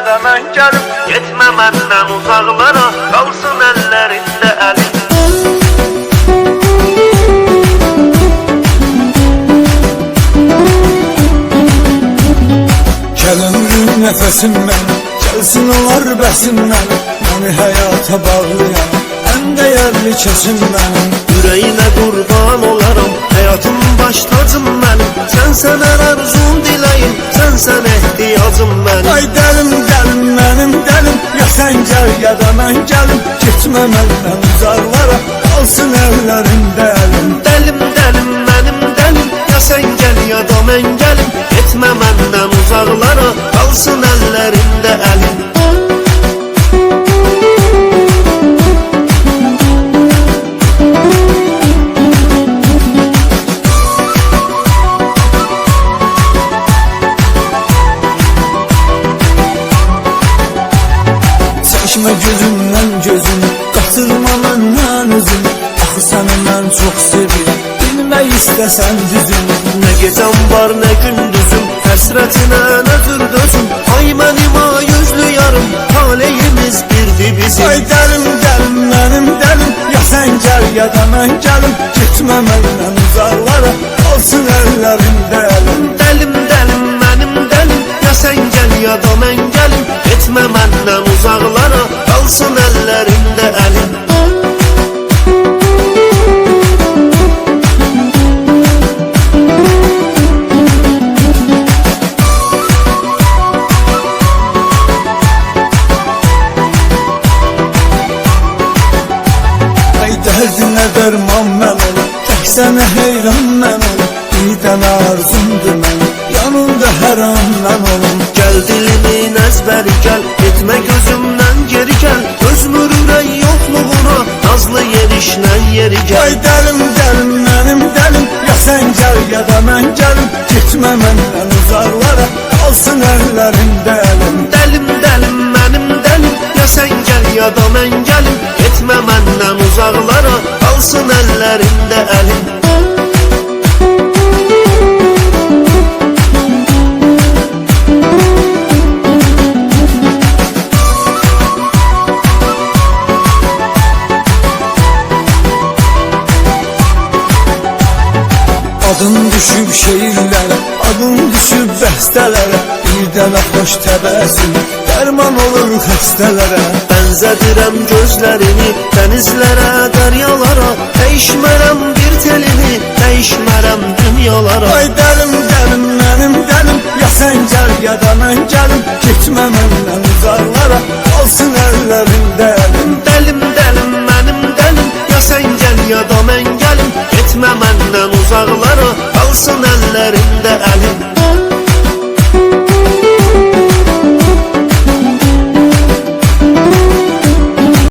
ya da mən gəlim Getmə məndən uzaqlara Qalsın əllərində əlim Gəlin nəfəsim mənim Gəlsin olar bəsim mənim Məni həyata bağlayan Ən dəyərli kəsim mənim Ürəyinə qurban olaram Həyatım baş tacım mənim Sənsən hər arzum diləyim Sənsən ehtiyacım mənim Ay mənim sən gəl ya da mən gəlim Getmə məndən uzaqlara Qalsın əllərində əlim Dəlim dəlim mənim dəlim Ya sən gəl ya da mən gəlim Getmə məndən uzaqlara Qalsın əllərində əlim Çəkmə gözümdən gözüm Qatırma məndən üzüm Axı səni mən çox sevirəm Bilmək istəsən düzüm. Nə gecəm var nə gündüzüm Həsrətinə nədir dözüm. Ay mənim ay yüzlü yarım Taleyimiz birdi bizim. Ay dəlim dəlim mənim dəlim Ya sən gəl ya da mən gəlim Getmə məndən uzaqlara Qalsın əllərində Gitmeden uzaklara kalsın ellerinde elin Dərdinə dərman mən olum, tək sənə heyran mən olum Didən arzumdur mən, yanında hər an mən olum Gəl dilimin əzbəri gəl, gəl Özmür ürək yoxluğuna Nazlı yerişlə yeri gəl Ay dəlim dəlim mənim dəlim Ya sən gəl ya da mən gəlim Getmə məndən uzaqlara Qalsın əllərində əlim Dəlim dəlim mənim dəlim Ya sən gəl ya da mən gəlim Getmə məndən uzaqlara Qalsın əllərində əlim düşüb şeirlərə Adın düşüb bəstələrə Bir dənə xoş təbəssüm Dərman olur xəstələrə Bənzədirəm gözlərini Dənizlərə, dəryalara Dəyişmərəm bir telini Dəyişmərəm dünyalara. Ay dəlim dəlim mənim dəlim Ya sən gəl ya da mən gəlim Getmə məndən uzaqlara Qalsın əllərində əlim Dəlim dəlim mənim dəlim Ya sən gəl ya da mən gəlim Getmə məndən uzaqlara Kalsın ellerinde elim.